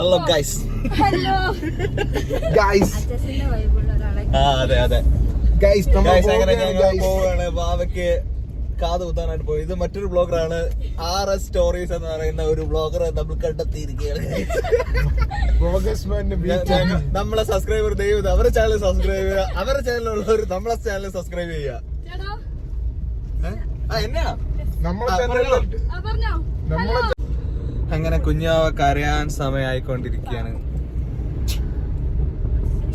Hello guys hello guys ആ അതെ അതെ. ഗൈസ് പോവുകയാണ് ബാവയ്ക്ക് കാത് കുത്താനായിട്ട് പോയി. ഇത് മറ്റൊരു ബ്ലോഗറാണ് ആർ എസ് സ്റ്റോറീസ് എന്ന് പറയുന്ന ഒരു ബ്ലോഗർ നമ്മൾ കണ്ടെത്തിയിരിക്കുകയാണ്. നമ്മളെ സബ്സ്ക്രൈബർ ദൈവം അവരുടെ ചാനൽ സബ്സ്ക്രൈബ് ചെയ്യുക. അവരുടെ ചാനലുള്ളവർ നമ്മളെ ചാനൽ സബ്സ്ക്രൈബ് ചെയ്യുക. എന്നാ? നമ്മളെ അങ്ങനെ കുഞ്ഞാവ കരയാൻ സമയമായിക്കൊണ്ടിരിക്കുകയാണ്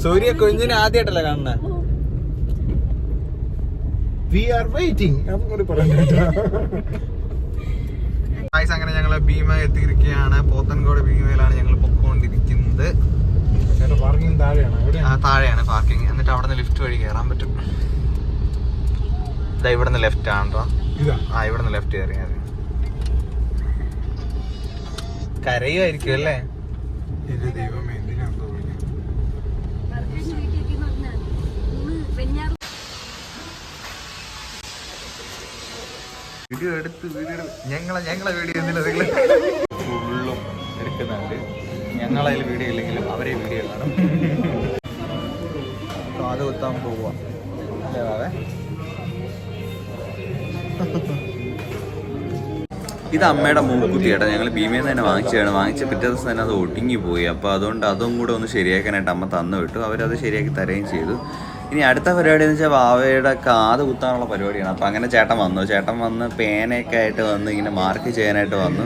സൂര്യ കുഞ്ഞിനെ ആദ്യമായിട്ടല്ലേ കാണുന്നത് വി ആർ വെയിറ്റിംഗ് അതും കൂടി അങ്ങനെ ഞങ്ങൾ ഭീമ എത്തിയിരിക്കുകയാണ്. പോത്തൻകോട് ഭീമയിലാണ് ഞങ്ങൾ പൊക്കോണ്ടിരിക്കുന്നത്. പാർക്കിംഗ് താഴെയാണ്. താഴെയാണ് പാർക്കിംഗ് എന്നിട്ട് അവിടെ നിന്ന് ലിഫ്റ്റ് വഴി കയറാൻ പറ്റും. ഇതാ ഇവിടെ നിന്ന് ലെഫ്റ്റ് ആണോ ആ ഇവിടെ നിന്ന് ലെഫ്റ്റ് കയറിയാൽ കരയുമായിരിക്കും അല്ലേ? എന്തിനാണ് വീഡിയോ എടുത്ത് വീഡിയോ ഞങ്ങളെ ഞങ്ങളെ വീഡിയോ എന്തിനാ നിങ്ങൾ? ഫുള്ളും എടുക്കുന്നുണ്ട്. ഞങ്ങളതിൽ വീഡിയോ ഇല്ലെങ്കിലും അവരെ വീഡിയോ കാണും. കാത് കുത്താൻ പോവാ. ഇത് അമ്മയുടെ മൂക്കുത്തിയേട്ടാ. ഞങ്ങൾ ഭീമയിൽ തന്നെ വാങ്ങിച്ചതാണ്. വാങ്ങിച്ച പിറ്റേ ദിവസം തന്നെ അത് ഒടുങ്ങി പോയി. അപ്പോൾ അതുകൊണ്ട് അതും കൂടെ ഒന്ന് ശരിയാക്കാനായിട്ട് അമ്മ തന്നു വിട്ടു. അവരത് ശരിയാക്കി തരുകയും ചെയ്തു. ഇനി അടുത്ത പരിപാടി എന്ന് വെച്ചാൽ വാവയുടെ കാത് കുത്താനുള്ള പരിപാടിയാണ്. അപ്പോൾ അങ്ങനെ ചേട്ടൻ വന്നു. ചേട്ടൻ വന്ന് പേനയൊക്കെ ആയിട്ട് വന്ന് ഇങ്ങനെ മാർക്ക് ചെയ്യാനായിട്ട് വന്നു.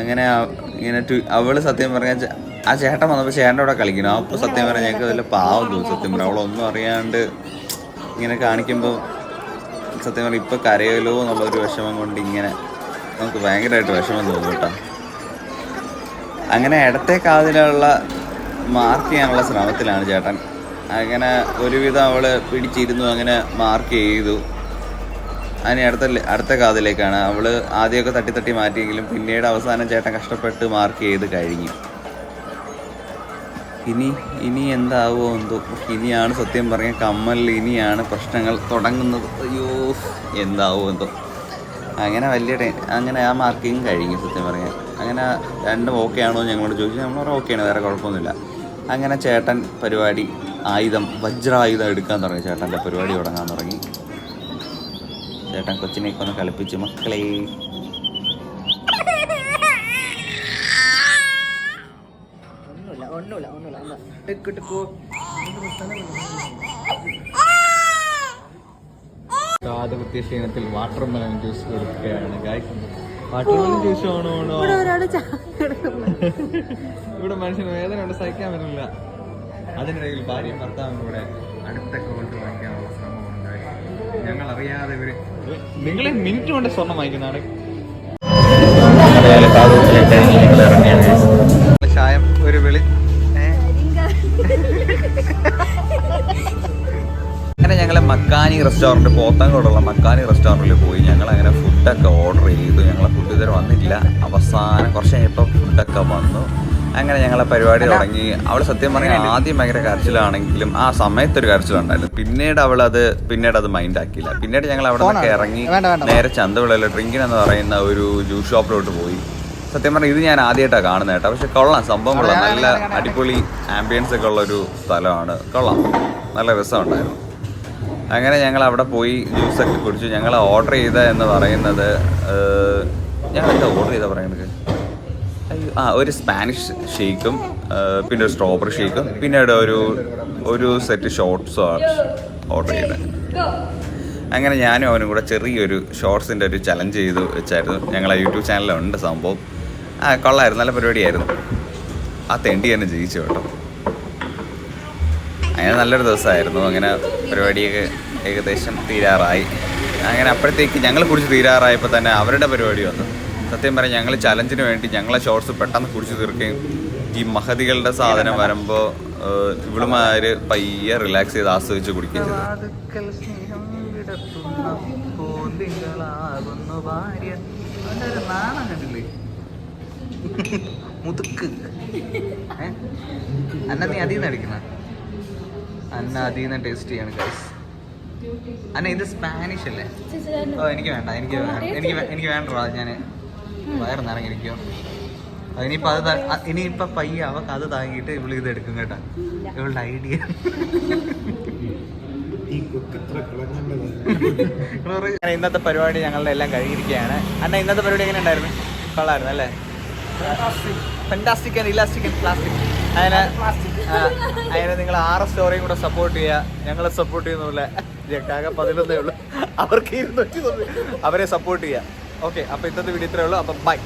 അങ്ങനെ ഇങ്ങനെ ടു അവൾ സത്യം പറഞ്ഞാൽ ആ ചേട്ടൻ വന്നപ്പോൾ ചേട്ടന്റെ കൂടെ കളിക്കണം അപ്പോൾ സത്യം പറഞ്ഞാൽ ഞങ്ങൾക്ക് വല്ല പാവം തോന്നും സത്യം പറഞ്ഞാൽ അവളൊന്നും അറിയാണ്ട് ഇങ്ങനെ കാണിക്കുമ്പോൾ സത്യം പറഞ്ഞാൽ ഇപ്പോൾ കരയലോ എന്നുള്ളൊരു വിഷമം കൊണ്ട് ഇങ്ങനെ നമുക്ക് ഭയങ്കരമായിട്ട് വിഷമം തോന്നും കേട്ടോ. അങ്ങനെ ഇടത്തെ കാതിലുള്ള മാർക്ക് ചെയ്യാനുള്ള ശ്രമത്തിലാണ് ചേട്ടൻ. അങ്ങനെ ഒരുവിധം അവൾ പിടിച്ചിരുന്നു അങ്ങനെ മാർക്ക് ചെയ്തു. അതിന് അടുത്ത അടുത്ത കാതിലേക്കാണ്. അവൾ ആദ്യമൊക്കെ തട്ടി തട്ടി മാറ്റിയെങ്കിലും പിന്നീട് അവസാനം ചേട്ടൻ കഷ്ടപ്പെട്ട് മാർക്ക് ചെയ്ത് കഴിഞ്ഞു. ഇനി ഇനി എന്താവോ എന്തോ. ഇനിയാണ് സത്യം പറഞ്ഞ കമ്മലിൽ ഇനിയാണ് പ്രശ്നങ്ങൾ തുടങ്ങുന്നത്. അയ്യോ എന്താവോ എന്തോ. അങ്ങനെ വലിയ അങ്ങനെ ആ മാർക്കിങ് കഴിഞ്ഞു സത്യം പറഞ്ഞാൽ അങ്ങനെ രണ്ടും ഓക്കെ ആണോ ഞങ്ങളോട് ചോദിച്ചു. നമ്മൾ പറഞ്ഞു ആണ് വേറെ കുഴപ്പമൊന്നുമില്ല. അങ്ങനെ ചേട്ടൻ പരിപാടി ആയുധം വജ്രായുധം എടുക്കാൻ തുടങ്ങി. ചേട്ടന്റെ പരിപാടി തുടങ്ങാൻ തുടങ്ങി. ചേട്ടൻ കൊച്ചിനെയൊക്കെ ഒന്ന് കളിപ്പിച്ച് മക്കളെ. കാത് കുത്തിയ ക്ഷീണത്തിൽ വാട്ടർ മെലൺ ജ്യൂസ് കൊടുക്കുകയാണ്. ഗായ്സ് വാട്ടർ മെലൺ ജ്യൂസ് ആണോ ആണോ ഇവിടെ മനുഷ്യന് വേദന ഉണ്ട് സഹിക്കാൻ പറ്റില്ല. അതിനിടയിൽ ഭാര്യയും ഭർത്താവും കൂടെ അടുത്ത കോട്ട് വാങ്ങിക്കാനുള്ള ശ്രമമുണ്ടായി ഞങ്ങൾ അറിയാതെ ഇവർ നിങ്ങളെ മിനിറ്റ് കൊണ്ട് സ്വർണം വാങ്ങിക്കുന്നതാണ്. ചായം റെസ്റ്റോറന്റ് പോത്താങ്കോടുള്ള മക്കാനി റെസ്റ്റോറന്റിൽ പോയി ഞങ്ങൾ അങ്ങനെ ഫുഡൊക്കെ ഓർഡർ ചെയ്തു. ഞങ്ങളെ ഫുഡ് ഇതുവരെ വന്നില്ല. അവസാനം കുറച്ച് കഴിഞ്ഞപ്പോൾ ഫുഡൊക്കെ വന്നു. അങ്ങനെ ഞങ്ങളെ പരിപാടി തുടങ്ങി. അവൾ സത്യം പറഞ്ഞാൽ ആദ്യം ഭയങ്കര കരച്ചിലാണെങ്കിലും ആ സമയത്തൊരു കരച്ചിലുണ്ടായിരുന്നു. പിന്നീട് അവൾ അത് പിന്നീട് അത് മൈൻഡ് ആക്കിയില്ല. പിന്നീട് ഞങ്ങൾ അവിടെ നിന്നൊക്കെ ഇറങ്ങി നേരെ ചന്തവിളയിലെ ഡ്രിങ്കിൻ എന്ന് പറയുന്ന ഒരു ജ്യൂസ് ഷോപ്പിലോട്ട് പോയി. സത്യം പറഞ്ഞാൽ ഇത് ഞാൻ ആദ്യമായിട്ടാണ് കാണുന്നത് കേട്ടോ. പക്ഷെ കൊള്ളാം. സംഭവം കൊള്ളാം. നല്ല അടിപൊളി ആംബിയൻസ് ഒക്കെ ഉള്ള ഒരു സ്ഥലമാണ്. കൊള്ളാം. നല്ല രസമുണ്ടായിരുന്നു. അങ്ങനെ ഞങ്ങൾ അവിടെ പോയി ജ്യൂസൊക്കെ കുടിച്ചു. ഞങ്ങൾ ഓർഡർ ചെയ്ത എന്ന് പറയുന്നത് എന്താ ഓർഡർ ചെയ്ത പറയുന്നത് ആ ഒരു സ്പാനിഷ് ഷേക്കും പിന്നെ ഒരു സ്ട്രോബെറി ഷേക്കും പിന്നെ ഒരു ഒരു സെറ്റ് ഷോർട്ട്സും ഓർഡർ ചെയ്തത്. അങ്ങനെ ഞാനും അവനും കൂടെ ചെറിയൊരു ഷോർട്സിന്റെ ഒരു ചലഞ്ച് ചെയ്തു വെച്ചായിരുന്നു. ഞങ്ങളെ യൂട്യൂബ് ചാനലിലുണ്ട് സംഭവം. ആ കൊള്ളായിരുന്നു. നല്ല പരിപാടിയായിരുന്നു. ആ തെണ്ടി തന്നെ ജയിച്ചു കേട്ടോ. അങ്ങനെ നല്ലൊരു ദിവസമായിരുന്നു. അങ്ങനെ പരിപാടിയൊക്കെ ഏകദേശം തീരാറായി. അങ്ങനെ അപ്പോഴത്തേക്ക് ഞങ്ങൾ കുടിച്ച് തീരാറായപ്പോൾ തന്നെ അവരുടെ പരിപാടി വന്നു. സത്യം പറയാം ഞങ്ങൾ ചലഞ്ചിന് വേണ്ടി ഞങ്ങളെ ഷോർട്സ് പെട്ടെന്ന് കുടിച്ച് തീർക്കുകയും ഈ മഹതികളുടെ സാധനം വരുമ്പോൾ ഇവളുമാർ പയ്യെ റിലാക്സ് ചെയ്ത് ആസ്വദിച്ച് കുടിക്കുകയും ചെയ്തു. മുതുക്ക്. അന്ന നീ അതിൽ നിന്ന് അന്ന അതിൽ നിന്ന് ടേസ്റ്റ് ചെയ്യാണ് ഗൈസ് അന്ന ഇത് സ്പാനിഷ് അല്ലേ? ഓ എനിക്ക് വേണ്ട എനിക്ക് എനിക്ക് എനിക്ക് വേണ്ടടാ ഞാൻ വയറ് നിറങ്ങിയിരിക്കോ ഇനിയിപ്പോ അത് ത- അ- ഇനിയിപ്പോ പയ്യെ അവക്ക് അത് താങ്ങിയിട്ട് ഇവൾ ഇത് എടുക്കും കേട്ടാ. ഇവളുടെ ഐഡിയ ഇന്നത്തെ പരിപാടി ഞങ്ങളുടെ എല്ലാം കഴിഞ്ഞിരിക്കുകയാണ്. അന്ന ഇന്നത്തെ പരിപാടി എങ്ങനെ ഉണ്ടായിരുന്നു? കൊള്ളായിരുന്നു അല്ലേ? Fantastic and elastic and plastic അതിന് നിങ്ങൾ ആറ് സ്റ്റോറിയും കൂടെ സപ്പോർട്ട് ചെയ്യുക ഞങ്ങളെ സപ്പോർട്ട് ചെയ്യുന്നില്ല ജക്കാകെ പതിനൊന്നേ ഉള്ളൂ. അവർക്ക് ഇരുന്നൂറ്റി അവരെ സപ്പോർട്ട് ചെയ്യുക ഓക്കെ അപ്പോൾ ഇന്നത്തെ വീഡിയോ ഇത്രേ ഉള്ളൂ. അപ്പം ബൈ